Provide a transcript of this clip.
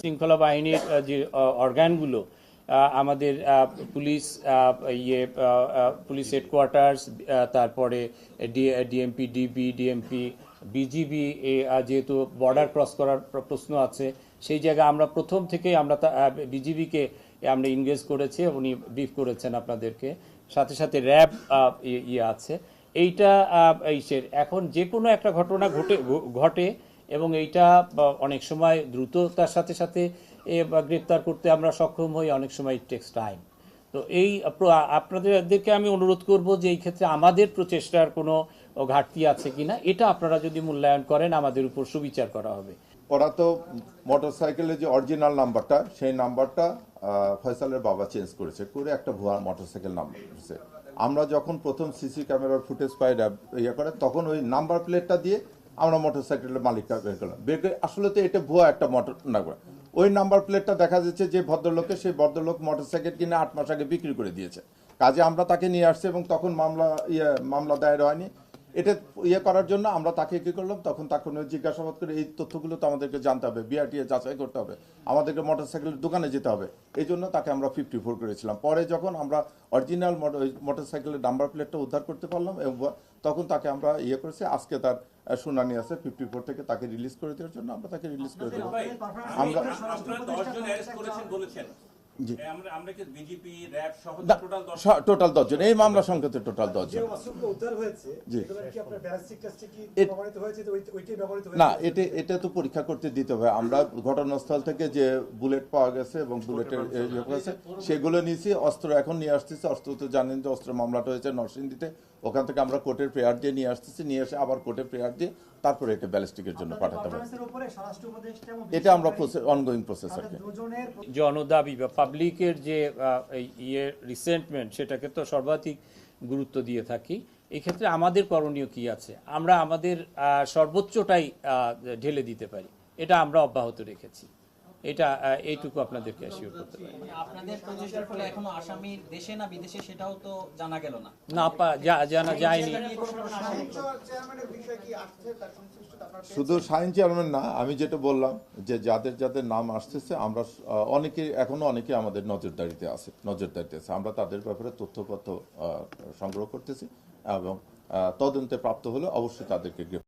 শৃঙ্খলা বাহিনীর যে অর্গানগুলো আমাদের পুলিশ ইয়ে পুলিশ হেডকোয়ার্টার্স তারপরে ডিএমপি ডিবি ডিএমপি বিজিবি যেহেতু বর্ডার ক্রস করার প্রশ্ন আছে, সেই জায়গায় আমরা প্রথম থেকেই আমরা বিজিবিকে আমরা ইনগেজ করেছি, উনি ব্রিফ করেছেন আপনাদেরকে। সাথে সাথে র্যাব ইয়ে আছে। এইটা এখন যে কোনো একটা ঘটনা ঘটে ঘটে এবং এইটা অনেক সময় দ্রুততার সাথে সাথে গ্রেপ্তার করতে আমরা সক্ষম হই, অনেক সময় ইট টেক্স টাইম তো এই আপনাদেরকে আমি অনুরোধ করব যে এই ক্ষেত্রে আমাদের প্রচেষ্টার কোনো ঘাটতি আছে কিনা, এটা আপনারা যদি মূল্যায়ন করেন, আমাদের উপর সুবিচার করা হবে। ওরা তো মোটরসাইকেলের যে অরিজিনাল নাম্বারটা, সেই নাম্বারটা ফয়সালের বাবা চেঞ্জ করেছে, করে একটা ভুয়া মোটরসাইকেল নাম্বার করেছে আমরা যখন প্রথম সিসি ক্যামেরার ফুটেজ পাই ইয়ে করে, তখন ওই নাম্বার প্লেটটা দিয়ে আমরা মোটরসাইকেলের মালিকটা বের করলাম বের করে আসলে তো এটা ভুয়া একটা মোটর নাম্বার ওই নাম্বার প্লেটটা দেখা যাচ্ছে যে ভদ্রলোকে সেই ভদ্রলোক মোটরসাইকেল কিনে আট মাস আগে বিক্রি করে দিয়েছে। কাজে আমরা তাকে নিয়ে আসছি এবং তখন মামলা ইয়ে মামলা দায়ের হয়নি। এটা ইয়ে করার জন্য আমরা তাকে কি করলাম? তখন তাকে জিজ্ঞাসাবাদ করে এই তথ্যগুলো তো আমাদেরকে জানতে হবে বিআরটিএ যাচাই করতে হবে। আমাদেরকে মোটরসাইকেলের দোকানে যেতে হবে। এই জন্য তাকে আমরা ফিফটি ফোর করেছিলাম। পরে যখন আমরা অরিজিনাল মোটরসাইকেলের নাম্বার প্লেটটা উদ্ধার করতে পারলাম এবং তখন তাকে আমরা ইয়ে করেছি। আজকে তার শুনানি আছে ফিফটি ফোর থেকে তাকে রিলিজ করে দেওয়ার জন্য আমরা তাকে রিলিজ করে দেবো। আমরা টোটাল দশজন এই মামলা সংখ্যাতে টোটাল দশজন না এটা এটা তো পরীক্ষা করতে দিতে হবে। আমরা ঘটনাস্থল থেকে যে বুলেট পাওয়া গেছে এবং বুলেটের ইয়ে সেগুলো নিয়েছি। অস্ত্র এখন নিয়ে আসতেছি। অস্ত্র তো জানেন যে অস্ত্র মামলাটা হয়েছে নরসিংদীতে। ওখান থেকে আমরা কোর্টের প্রেয়ার দিয়ে নিয়ে আসতেছি। নিয়ে এসে আবার কোর্টের প্রেয়ার দিয়ে তারপরে এটা ব্যালিস্টিকের জন্য পাঠাতে হবে। এটা আমরা অনগোয়িং প্রসেস আর কি। জনদাবি বা পাবলিকের যে ইয়ে রিসেন্টমেন্ট সেটাকে তো সর্বাধিক গুরুত্ব দিয়ে থাকি। এক্ষেত্রে আমাদের করণীয় কি আছে? আমরা আমাদের সর্বোচ্চটাই ঢেলে দিতে পারি। এটা আমরা অব্যাহত রেখেছি। এটা এইটুকু আপনাদেরকে অ্যাসিওর করতে পারি। মানে আপনাদের প্রচেষ্টার ফলে এখনও আসামি দেশে না বিদেশে সেটাও তো জানা গেল না। না জানা যায়নি। শুধু সাইন চেয়ারম্যান না আমি যেটা বললাম যে যাদের যাদের নাম আসতেছে আমরা অনেকে এখনও অনেকে আমাদের নজরদারিতে আছে নজরদারিতে আছে। আমরা তাদের ব্যাপারে তথ্যপত্র সংগ্রহ করতেছি এবং তদন্তে প্রাপ্ত হলে অবশ্যই তাদেরকে